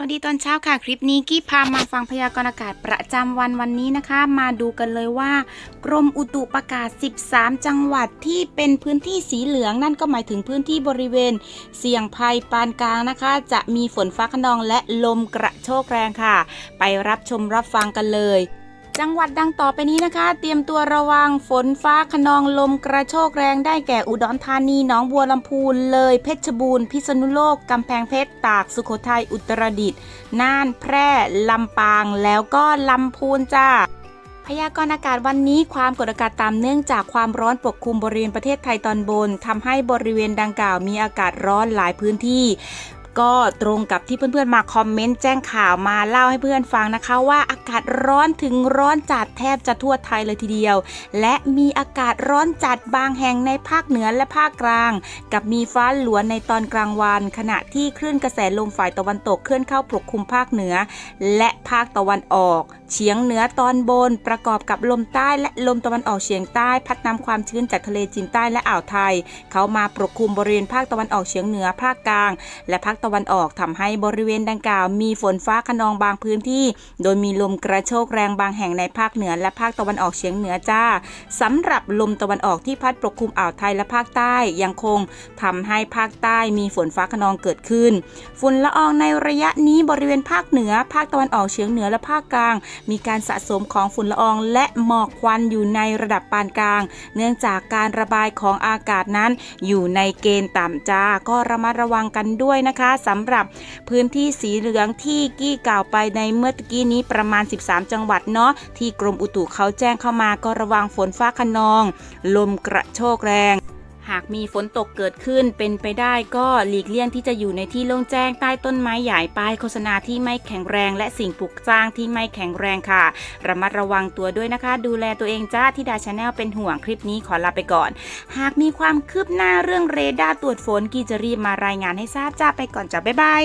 สวัสดีตอนเช้าค่ะ คลิปนี้กี้พามาฟังพยากรณ์อากาศประจำวันวันนี้นะคะ มาดูกันเลยว่า กรมอุตุประกาศ 13 จังหวัดที่เป็นพื้นที่สีเหลือง นั่นก็หมายถึงพื้นที่บริเวณ เสี่ยงภัยปานกลางนะคะ จะมีฝนฟ้าขนองและลมกระโชกแรงค่ะ ไปรับชมรับฟังกันเลย จังหวัดดังต่อไปนี้นะคะ เตรียมตัวระวังฝนฟ้าขนองลมกระโชกแรงได้แก่อุดรธานีหนองบัวลำพูนเลยเพชรบูรณ์พิษณุโลกกำแพงเพชรตากสุโขทัยอุตรดิตถ์น่านแพร่ลำปาง แล้วก็ลำพูนจ้าพยากรณ์อากาศวันนี้ความกดอากาศต่ำเนื่องจากความร้อนปกคลุมบริเวณประเทศไทยตอนบนทำให้บริเวณดังกล่าวมีอากาศร้อนหลายพื้นที่ ก็ตรงกับที่เพื่อนๆมาคอมเมนต์แจ้งข่าวมาเล่าให้เพื่อนฟังนะคะ ว่าอากาศร้อนถึงร้อนจัดแทบจะทั่วไทยเลยทีเดียว และมีอากาศร้อนจัดบางแห่งในภาคเหนือและภาคกลาง กับมีฟ้าหลวนในตอนกลางวัน ขณะที่คลื่นกระแสลมฝ่ายตะวันตกเคลื่อนเข้าปกคลุมภาคเหนือ และภาคตะวันออก เฉียงเหนือตอนบน ประกอบกับลมใต้และลมตะวันออกเฉียงใต้ พัดนำความชื้นจากทะเลจีนใต้และอ่าวไทย เข้ามาปกคลุมบริเวณภาคตะวันออกเฉียงเหนือภาคกลาง และภาคตะวันออกทำให้บริเวณดังกล่าว มีฝนฟ้าขนองบางพื้นที่ โดยมีลมกระโชกแรงบางแห่งในภาคเหนือและภาคตะวันออกเฉียงเหนือจ้าสำหรับลมตะวันออกที่พัดปกคลุมอ่าวไทยและภาคใต้ยังคงทำให้ภาคใต้มีฝนฟ้าขนองเกิดขึ้น ฝุ่นละอองในระยะนี้บริเวณภาคเหนือ ภาคตะวันออกเฉียงเหนือและภาคกลาง มีการสะสมของฝุ่นละอองและหมอกควันอยู่ในระดับปานกลาง เนื่องจากการระบายของอากาศนั้น อยู่ในเกณฑ์ต่ำจ้าก็ระมัดระวังกันด้วยนะคะสำหรับพื้นที่สีเหลืองที่กี้กล่าวไปในเมื่อกี้นี้ประมาณ 13 จังหวัดเนาะที่กรมอุตุเขาแจ้งเข้ามาก็ระวังฝนฟ้าคะนอง ลมกระโชกแรง หากมีฝนตกเกิดขึ้นเป็นไปได้ก็หลีกเลี่ยงที่จะอยู่ในที่โล่งแจ้งใต้ต้นไม้ใหญ่ป้ายโฆษณาที่ไม่แข็งแรง และสิ่งปลูกสร้างที่ไม่แข็งแรงค่ะ ระมัดระวังตัวด้วยนะคะ ดูแลตัวเองจ้าที่ดาชาแนลเป็นห่วงคลิปนี้ขอลาไปก่อน หากมีความคืบหน้าเรื่องเรดาร์ตรวจฝนกีจะรีบมารายงานให้ทราบจ้าไปก่อนจ้าบ๊ายบาย